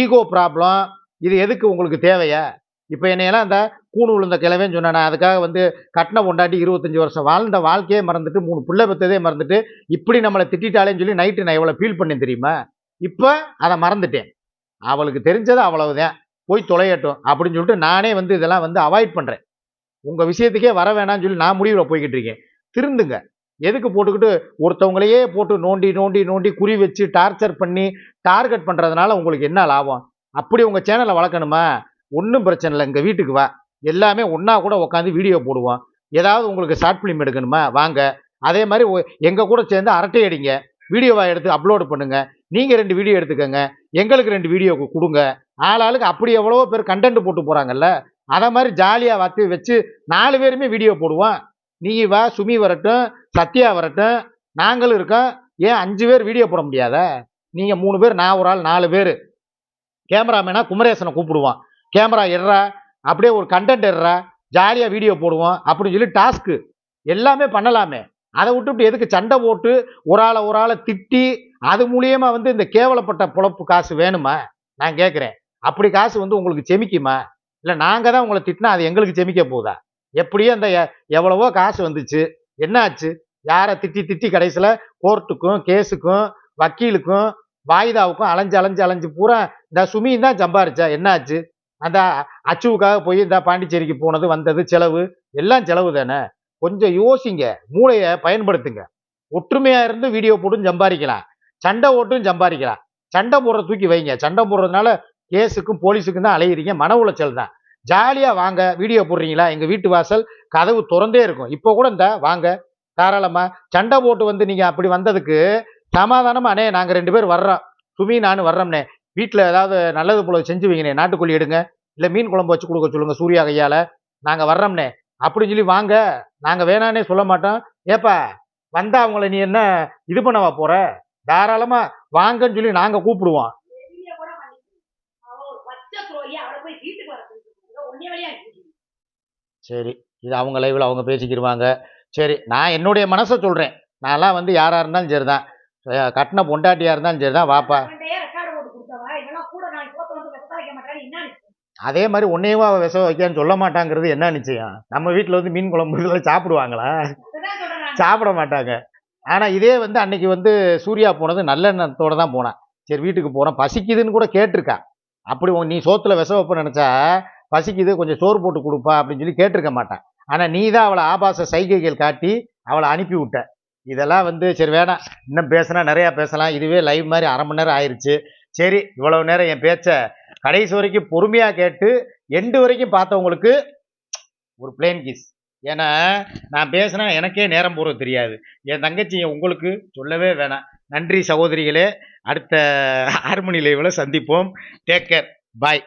ஈகோ ப்ராப்ளம் இது எதுக்கு உங்களுக்கு தேவையா? இப்போ என்னையெல்லாம் இந்த கூணு விழுந்த கிழவேன்னு சொன்னேன் நான் அதுக்காக வந்து கட்டின கொண்டாட்டி இருபத்தஞ்சி வருஷம் வாழ்ந்த வாழ்க்கையே மறந்துட்டு மூணு பிள்ளை பெற்றதே மறந்துட்டு இப்படி நம்மளை திட்டாலேன்னு சொல்லி நைட்டு நான் எவ்வளோ ஃபீல் பண்ணேன் தெரியுமா? இப்போ அதை மறந்துட்டேன். அவளுக்கு தெரிஞ்சது அவ்வளவுதான். போய் தொலையட்டும் அப்படின்னு சொல்லிட்டு நானே வந்து இதெல்லாம் வந்து அவாய்ட் பண்ணுறேன் உங்கள் விஷயத்துக்கே வர வேணாம்னு சொல்லி நான் முடிவில் போய்கிட்டு இருக்கேன். திருந்துங்க. எதுக்கு போட்டுக்கிட்டு ஒருத்தவங்களையே போட்டு நோண்டி நோண்டி நோண்டி குறி வச்சு டார்ச்சர் பண்ணி டார்கெட் பண்ணுறதுனால உங்களுக்கு என்ன லாபம்? அப்படி உங்கள் சேனலை வளர்க்கணுமா? ஒன்றும் பிரச்சனை இல்லை. எங்கள் வீட்டுக்கு வா. எல்லாமே ஒன்றா கூட உட்காந்து வீடியோ போடுவோம். ஏதாவது உங்களுக்கு ஷார்ட் ஃபிலிம் எடுக்கணுமா? வாங்க. அதே மாதிரி எங்கள் கூட சேர்ந்து அரட்டை அடிங்க. வீடியோவாக எடுத்து அப்லோடு பண்ணுங்கள் நீங்கள் ரெண்டு வீடியோ எடுத்துக்கோங்க. எங்களுக்கு ரெண்டு வீடியோ கொடுங்க. ஆளாளுக்கு அப்படி எவ்வளவோ பேர் கண்டென்ட் போட்டு போகிறாங்கல்ல அதை மாதிரி ஜாலியாக வச்சு வச்சு நாலு பேருமே வீடியோ போடுவோம். நீ வா சுமி வரட்டும் சத்யா வரட்டும். நாங்களும் இருக்கோம். ஏன் அஞ்சு பேர் வீடியோ போட முடியாதா? நீங்கள் மூணு பேர் நான் ஒரு ஆள் நாலு பேர். கேமராமேனா குமரேசனை கூப்பிடுவான். கேமரா எடுறா அப்படியே ஒரு கண்டென்ட் எடுறா ஜாலியாக வீடியோ போடுவோம் அப்படின்னு சொல்லி டாஸ்க்கு எல்லாமே பண்ணலாமே. அதை விட்டுவிட்டு எதுக்கு சண்டை போட்டு ஒரு ஆளை ஒரு ஆளை திட்டி அது மூலியமாக வந்து இந்த கேவலப்பட்ட பொழப்பு காசு வேணுமா? நான் கேட்குறேன் அப்படி காசு வந்து உங்களுக்கு செமிக்குமா? இல்லை நாங்கள் தான் உங்களை திட்டினா அது எங்களுக்கு செமிக்க போகுதா எப்படியும் அந்த எ- எவ்வளவோ காசு வந்துச்சு. என்னாச்சு? யாரை திட்டி திட்டி கடைசியில் கோர்ட்டுக்கும் கேஸுக்கும் வக்கீலுக்கும் வாய்தாவுக்கும் அலைஞ்சு அலைஞ்சு அலைஞ்சு பூரா இந்த சுமியும் தான் சம்பாரிச்சா. என்னாச்சு? அந்த அச்சுவுக்காக போய் இந்த பாண்டிச்சேரிக்கு போனது வந்தது செலவு. எல்லாம் செலவு தானே? கொஞ்சம் யோசிங்க. மூளையை பயன்படுத்துங்க. ஒற்றுமையா இருந்து வீடியோ போட்டும் சம்பாதிக்கலாம் சண்டை ஓட்டும் சம்பாதிக்கலாம் சண்டை போடுற தூக்கி வைங்க. சண்டை போடுறதுனால கேஸுக்கும் போலீஸுக்கும் தான் அலையிறீங்க. மன உளைச்சல் தான். ஜாலியாக வாங்க வீடியோ போடுறீங்களா? எங்கள் வீட்டு வாசல் கதவு திறந்தே இருக்கும். இப்போ கூட இந்த வாங்க. தாராளமாக சண்டை போட்டு வந்து நீங்கள் அப்படி வந்ததுக்கு சமாதானமாக அண்ணே நாங்கள் ரெண்டு பேர் வர்றோம். சுமி நான் வர்றோம்னே. வீட்டில் ஏதாவது நல்லது போல செஞ்சு வைங்கண்ணே நாட்டுக்கோழி எடுங்க. இல்லை மீன் குழம்பு வச்சு கொடுக்க சொல்லுங்கள் சூர்யா கையால். நாங்கள் வர்றோம்னே. அப்படின்னு சொல்லி வாங்க. நாங்கள் வேணானே சொல்ல மாட்டோம். ஏப்பா வந்தால் அவங்கள நீ என்ன இது பண்ணவா போகிற தாராளமாக வாங்கன்னு சொல்லி நாங்கள் கூப்பிடுவோம் வெளிய கூட பண்ணிட்டு அவ ஒரு பச்சை துரோகி அவளை போய் வீட்டுக்கு வர சொல்லிட்டு ஒன்னே வழியா இருக்கு சரி இது அவங்க லைவில் அவங்க பேசிக்கிடுவாங்க சரி நான் என்னுடைய மனசை சொல்கிறேன் நான்லாம் வந்து யாராக இருந்தாலும் சரி தான் கட்டின பொண்டாட்டியாக இருந்தாலும் சரி தான் வாப்பா? அதே மாதிரி உன்னையும் அவ விஷ வைக்கான்னு சொல்ல மாட்டாங்கிறது என்ன நிச்சயம்? நம்ம வீட்டில் வந்து மீன் குழம்பு இதெல்லாம் சாப்பிடுவாங்களா. சாப்பிட மாட்டாங்க. ஆனால் இதே வந்து அன்னைக்கு வந்து சூர்யா போனது நல்லெண்ணத்தோட தான் போனான். சரி வீட்டுக்கு போகிறோம் பசிக்குதுன்னு கூட கேட்டிருக்கா. அப்படி நீ சோத்துல விஷ வைப்ப நினச்சா பசிக்குது கொஞ்சம் சோறு போட்டு கொடுப்பா அப்படின்னு சொல்லி கேட்டிருக்க மாட்டேன். ஆனால் நீ தான் அவளை ஆபாச சைகைகள் காட்டி அவளை அனுப்பி விட்ட. இதெல்லாம் வந்து சரி வேணாம். இன்னும் பேசினா நிறையா பேசலாம். இதுவே லைவ் மாதிரி அரை மணி நேரம் ஆயிடுச்சு சரி இவ்வளவு நேரம் என் பேச்சை கடைசி வரைக்கும் பொறுமையாக கேட்டு எண்டு வரைக்கும் பார்த்தவங்களுக்கு ஒரு பிளேன் கிஸ் ஏன்னா நான் பேசினா எனக்கே நேரம் போகிறது தெரியாது. என் தங்கச்சி உங்களுக்கு சொல்லவே வேணாம். நன்றி சகோதரிகளே. அடுத்த ஆறு மணி லைவில் சந்திப்போம். Take care bye